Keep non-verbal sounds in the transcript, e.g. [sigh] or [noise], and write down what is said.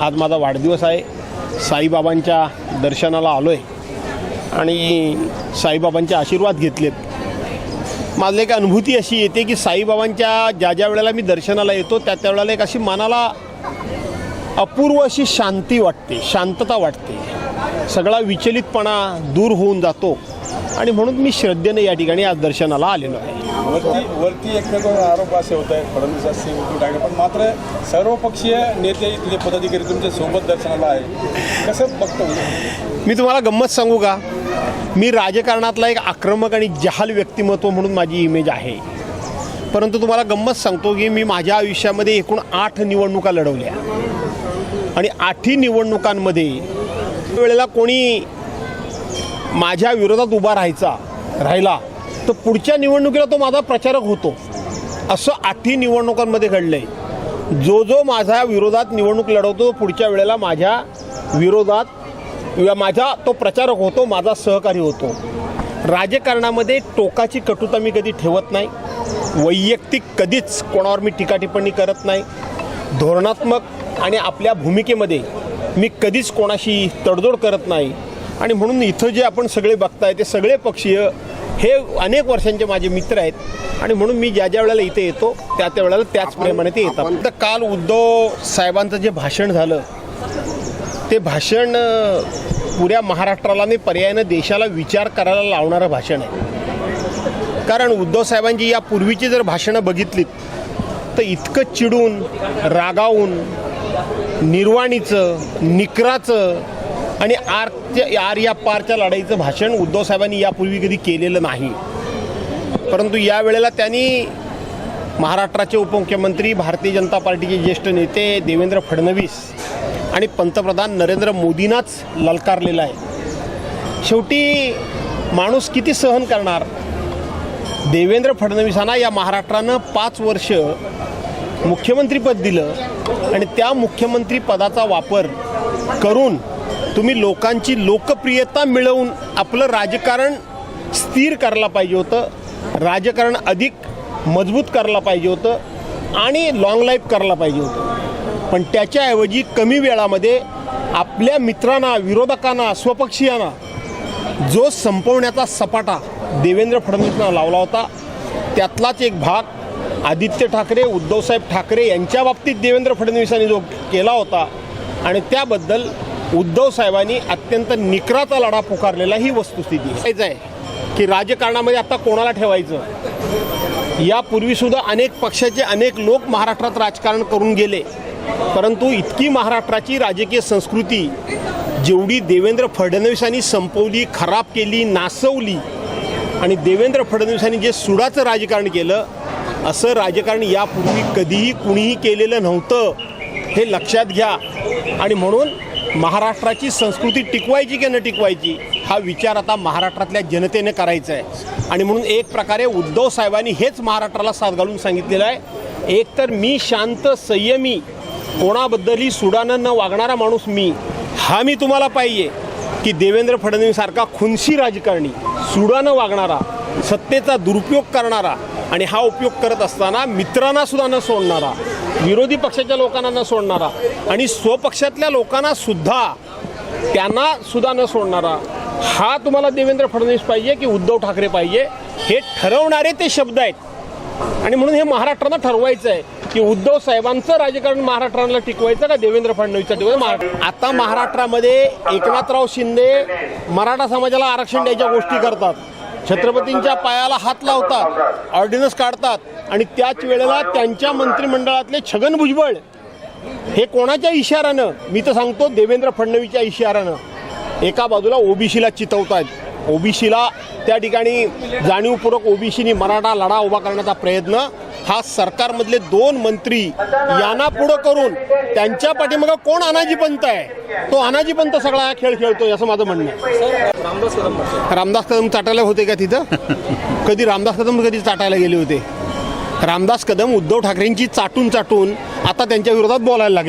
आज माझा वाढदिवस आहे. साईबाबांच्या दर्शनाला आलो आहे आणि साईबाबांचे आशीर्वाद घेतलेत. माझी एक अनुभूती अशी येते की साईबाबांच्या ज्या ज्या वेळेला मी दर्शनाला येतो त्या त्या वेळेला एक अशी मनाला अपूर्व अशी शांती वाटते शांतता वाटते. सगळा विचलितपणा दूर होऊन जातो. आणि म्हणून मी श्रद्धेने या ठिकाणी आज दर्शनाला आलेलो आहे. वरती वरती एकमेकांवर आरोप असे होत आहेत. फडणवीस असतील उद्धव ठाकरे. पण मात्र सर्वपक्षीय नेते इथले पदाधिकारी तुमच्यासोबत दर्शनाला आहे कसं बघतो मी? तुम्हाला गंमत सांगू का? मी राजकारणातला एक आक्रमक आणि जहाल व्यक्तिमत्व म्हणून माझी इमेज आहे. परंतु तुम्हाला गंमत सांगतो की मी माझ्या आयुष्यामध्ये एकूण आठ निवडणुका लढवल्या. आणि आठही निवडणुकांमध्ये वेळेला कोणी माझ्या विरोधात उभा राहायचा राहिला तर पुढच्या निवडणुकीला तो माझा प्रचारक होतो. असं आठही निवडणुकांमध्ये घडलं आहे जो जो माझ्या विरोधात निवडणूक लढवतो तो पुढच्या वेळेला माझ्या विरोधात किंवा माझा तो प्रचारक होतो माझा सहकारी होतो. राजकारणामध्ये टोकाची कटुता मी कधी ठेवत नाही. वैयक्तिक कधीच कोणावर मी टीकाटिप्पणी करत नाही. धोरणात्मक आणि आपल्या भूमिकेमध्ये मी कधीच कोणाशी तडजोड करत नाही. आणि म्हणून इथं जे आपण सगळे बघताय ते सगळे पक्षीय हे अनेक वर्षांचे माझे मित्र आहेत. आणि म्हणून मी ज्या ज्या वेळेला इथे येतो त्या त्या वेळेला त्याच ते येतात. तर काल उद्धव साहेबांचं जे भाषण झालं ते भाषण पुऱ्या महाराष्ट्राला आणि पर्यायानं देशाला विचार करायला लावणारं भाषण आहे. कारण उद्धव साहेबांची या पूर्वीची जर भाषणं बघितलीत तर इतकं चिडून रागावून निर्वाणीचं निकराचं आणि आरच्या आर या पारच्या लढाईचं भाषण उद्धव साहेबांनी यापूर्वी कधी केलेलं नाही. परंतु या वेळेला त्यांनी महाराष्ट्राचे उपमुख्यमंत्री भारतीय जनता पार्टीचे ज्येष्ठ नेते देवेंद्र फडणवीस आणि पंतप्रधान नरेंद्र मोदींनाच ललकारलेला आहे. शेवटी माणूस किती सहन करणार? देवेंद्र फडणवीसांना या महाराष्ट्रानं पाच वर्ष मुख्यमंत्रीपद दिलं आणि त्या मुख्यमंत्रीपदाचा वापर करून तुम्ही लोकांची लोकप्रियता मिळवून आपलं राजकारण स्थिर करायला पाहिजे होतं. राजकारण अधिक मजबूत करायला पाहिजे होतं आणि लाँग लाईफ करायला पाहिजे होतं. पण त्याच्याऐवजी कमी वेळामध्ये आपल्या मित्रांना विरोधकांना स्वपक्षीयांना जो संपवण्याचा सपाटा देवेंद्र फडणवीसनं लावला होता त्यातलाच एक भाग आदित्य ठाकरे उद्धवसाहेब ठाकरे यांच्या बाबतीत देवेंद्र फडणवीसांनी जो केला होता आणि त्याबद्दल उद्धव साहेबांनी अत्यंत निकराचा लढा पुकारलेला ही वस्तुस्थिती आहे. की राजकारणामध्ये आता कोणाला ठेवायचं? यापूर्वीसुद्धा अनेक पक्षाचे अनेक लोक महाराष्ट्रात राजकारण करून गेले. परंतु इतकी महाराष्ट्राची राजकीय संस्कृती जेवढी देवेंद्र फडणवीसांनी संपवली खराब केली नासवली आणि देवेंद्र फडणवीसांनी जे सुडाचं राजकारण केलं असं राजकारण यापूर्वी कधीही कुणीही केलेलं नव्हतं हे लक्षात घ्या. आणि म्हणून महाराष्ट्राची संस्कृती टिकवायची की न टिकवायची हा विचार आता महाराष्ट्रातल्या जनतेने करायचा आहे. आणि म्हणून एक प्रकारे उद्धव साहेबांनी हेच महाराष्ट्राला साथ घालून सांगितलेलं आहे. एक तर मी शांत संयमी कोणाबद्दलही सुडानं न वागणारा माणूस मी. हा मी तुम्हाला पाहिजे की देवेंद्र फडणवीसारखा खुनशी राजकारणी सुडानं वागणारा सत्तेचा दुरुपयोग करणारा आणि हा उपयोग करत असताना मित्रांना सुद्धा न सोडणारा विरोधी पक्षाच्या लोकांना न सोडणारा आणि स्वपक्षातल्या लोकांना सुद्धा त्यांना सुद्धा न सोडणारा हा तुम्हाला देवेंद्र फडणवीस पाहिजे की उद्धव ठाकरे पाहिजे हे ठरवणारे ते शब्द आहेत. आणि म्हणून हे महाराष्ट्रानं ठरवायचं आहे की उद्धव साहेबांचं राजकारण महाराष्ट्राला टिकवायचं का देवेंद्र फडणवीसचं टिकवायचं? महाराष्ट्र आता महाराष्ट्रामध्ये एकनाथराव शिंदे मराठा समाजाला आरक्षण द्यायच्या गोष्टी करतात. छत्रपतींच्या पायाला हात लावतात ऑर्डिनन्स काढतात आणि त्याच वेळेला त्यांच्या मंत्रिमंडळातले छगन भुजबळ हे कोणाच्या इशाऱ्यानं? मी तर सांगतो देवेंद्र फडणवीसच्या इशाऱ्यानं. एका बाजूला ओबीसीला चितवतायत. ओबीसीला त्या ठिकाणी जाणीवपूर्वक ओबीसीनी मराठा लढा उभा करण्याचा प्रयत्न हा सरकारमधले दोन मंत्री यांना पुढं करून त्यांच्या पाठीमागं कोण अनाजी पंत आहे? तो अनाजी पंत सगळा हा खेळ खेळतोय असं माझं म्हणणं आहे. रामदास कदम चाटायला होते का तिथं? [laughs] कधी रामदास कदम कधी चाटायला गेले होते? रामदास कदम उद्धव ठाकरेंची चाटून चाटून आता त्यांच्या विरोधात बोलायला लागले.